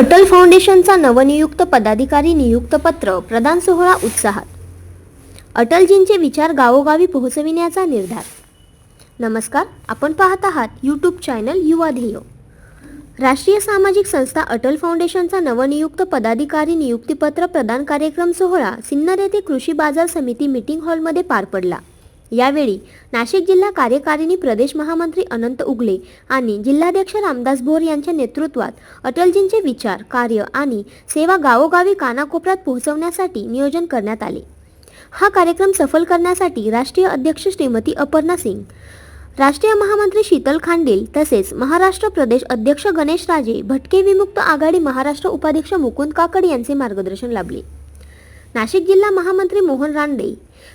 अटल फाउंडेशनचा नवनियुक्त पदाधिकारी नियुक्त पत्र प्रदान सोहळा उत्साहात. अटलजींचे विचार गावोगावी पोहोचविण्याचा निर्धार. नमस्कार आपण पाहत आहात यूट्यूब चॅनल युवा ध्येय. राष्ट्रीय सामाजिक संस्था अटल फाउंडेशनचा नवनियुक्त पदाधिकारी नियुक्तीपत्र प्रदान कार्यक्रम सोहळा सिन्नर येथे कृषी बाजार समिती मीटिंग हॉलमध्ये पार पडला. यावेळी नाशिक जिल्हा कार्यकारिणी प्रदेश महामंत्री अनंत उगले आणि जिल्हाध्यक्ष रामदास भोर यांच्या नेतृत्वात अटलजींचे विचार कार्य आणि सेवा गावोगावी कानाकोपऱ्यात पोहोचवण्यासाठी नियोजन करण्यात आले. हा कार्यक्रम सफल करण्यासाठी राष्ट्रीय अध्यक्ष श्रीमती अपर्णा सिंग राष्ट्रीय महामंत्री शीतल खांडेल तसेच महाराष्ट्र प्रदेश अध्यक्ष गणेश राजे भटके विमुक्त आघाडी महाराष्ट्र उपाध्यक्ष मुकुंद काकड यांचे मार्गदर्शन लाभले. नाशिक जिल्हा महामंत्री मोहन रानडे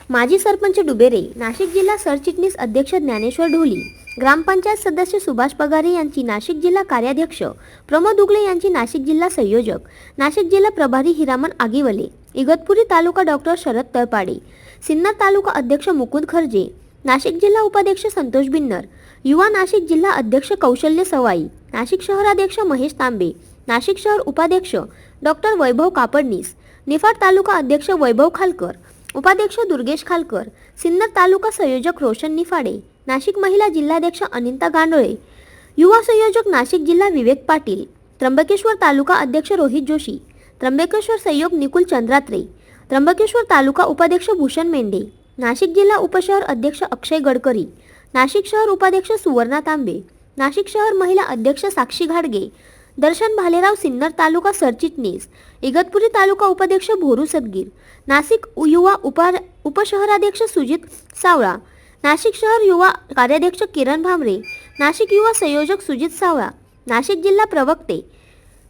माजी सरपंच डुबेरे नाशिक जिल्हा सरचिटणीस अध्यक्ष ज्ञानेश्वर ढोली ग्रामपंचायत सदस्य सुभाष पगारे यांची नाशिक जिल्हा कार्याध्यक्ष प्रमोद उगले यांची नाशिक जिल्हा संयोजक नाशिक जिल्हा प्रभारी हिरामन आगिवले इगतपुरी तालुका डॉक्टर शरद तळपाडे सिन्नर तालुका अध्यक्ष मुकुंद खर्जे नाशिक जिल्हा उपाध्यक्ष संतोष बिन्नर युवा नाशिक जिल्हा अध्यक्ष कौशल्य सवाई नाशिक शहराध्यक्ष महेश तांबे नाशिक शहर उपाध्यक्ष डॉक्टर वैभव कापडनीस निफाड तालुका अध्यक्ष वैभव खालकर उपाध्यक्ष दुर्गेश खालकर सिन्नर तालुका संयोजक रोशन निफाडे नाशिक महिला जिल्हाध्यक्ष अनिता गांडोळे युवा संयोजक नाशिक जिल्हा विवेक पाटील त्र्यंबकेश्वर तालुका अध्यक्ष रोहित जोशी त्र्यंबकेश्वर संयोग निकुल चंद्रात्रे त्र्यंबकेश्वर तालुका उपाध्यक्ष भूषण मेंढे नाशिक जिल्हा उपशहर अध्यक्ष अक्षय गडकरी नाशिक शहर उपाध्यक्ष सुवर्णा तांबे नाशिक शहर महिला अध्यक्ष साक्षी घाडगे दर्शन भालेराव सिन्नर तालुका सरचिटणीस इगतपुरी तालुका उपाध्यक्ष भोरू सदगीर नाशिक युवा उपा उपशहराध्यक्ष सुजित सावळा नाशिक शहर युवा कार्याध्यक्ष किरण भामरे नाशिक युवा संयोजक सुजित सावळा नाशिक जिल्हा प्रवक्ते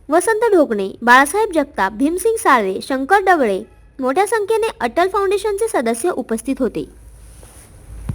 वसंत ढोकणे बाळासाहेब जगताप भीमसिंग साळवे शंकर डवळे मोठ्या संख्येने अटल फाउंडेशनचे सदस्य उपस्थित होते.